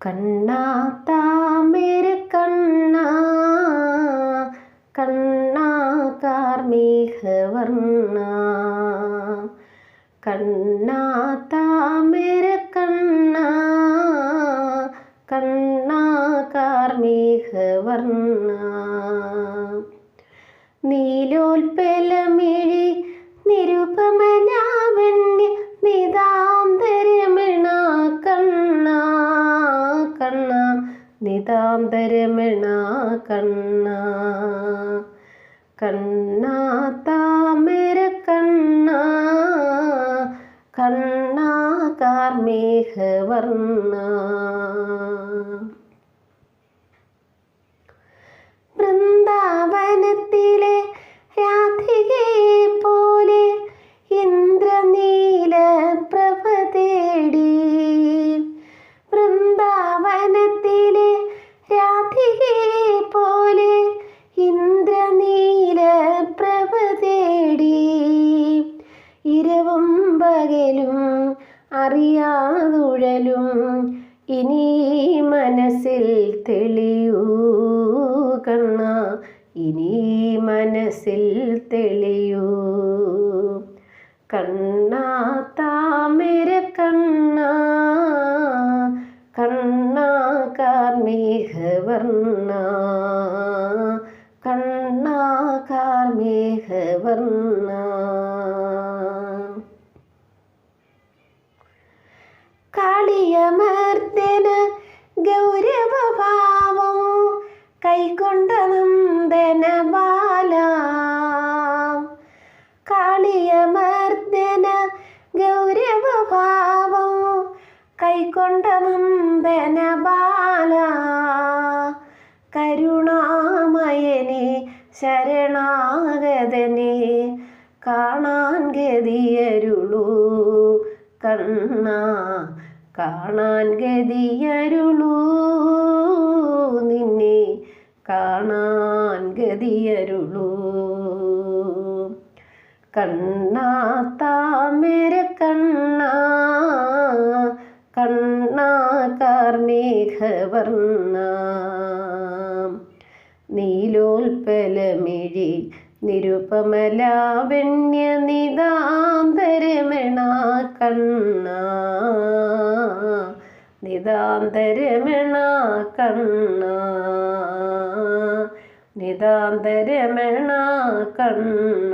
കണ്ണാ താമര കണ്ണാ കണ്ണാ കാർമേഘ വർണ കണ്ണാ താമര കണ്ണാ കണ്ണാ കാർമേഘ വർണ നീലോൽപ്പലമിഴി നിരുപമനാവണ്യ നിതാന്തരമണ നിതാന്തരമണ കണ്ണ. കണ്ണ താമര കണ്ണ. കണ്ണ കാർമേഘവർണ. വൃന്ദാവനത്തിലെ അറിയാതുഴലും. ഇനി മനസ്സിൽ തെളിയൂ കണ്ണ. ഇനി മനസ്സിൽ തെളിയൂ. കണ്ണ താമര കണ്ണ. കണ്ണ കാർമേഘ വർണ. കണ്ണ കാർമേഘ കാളിയമർദ്ദന ഗൗരവഭാവം കൈകൊണ്ട നന്ദന ബാല. കാളിയമർദ്ദന ഗൗരവഭാവം കൈകൊണ്ട നന്ദന ബാല. കരുണാമയനെ ശരണാഗതനെ കാണാൻ ഗതിയരുളൂ. കണ്ണ കാണാൻ ഗതിയരുളൂ. നിന്നെ കാണാൻ ഗതിയരുളൂ. കണ്ണ താമര കണ്ണ കണ്ണ കാർമേഘവർണ. നീലോൽപ്പലമിഴി നിരുപമലാവണ്യ നിതാന്തരമണ കണ്ണ നിതാന്തരമണ കണ്ണ നിതാന്തരമണ കണ്ണ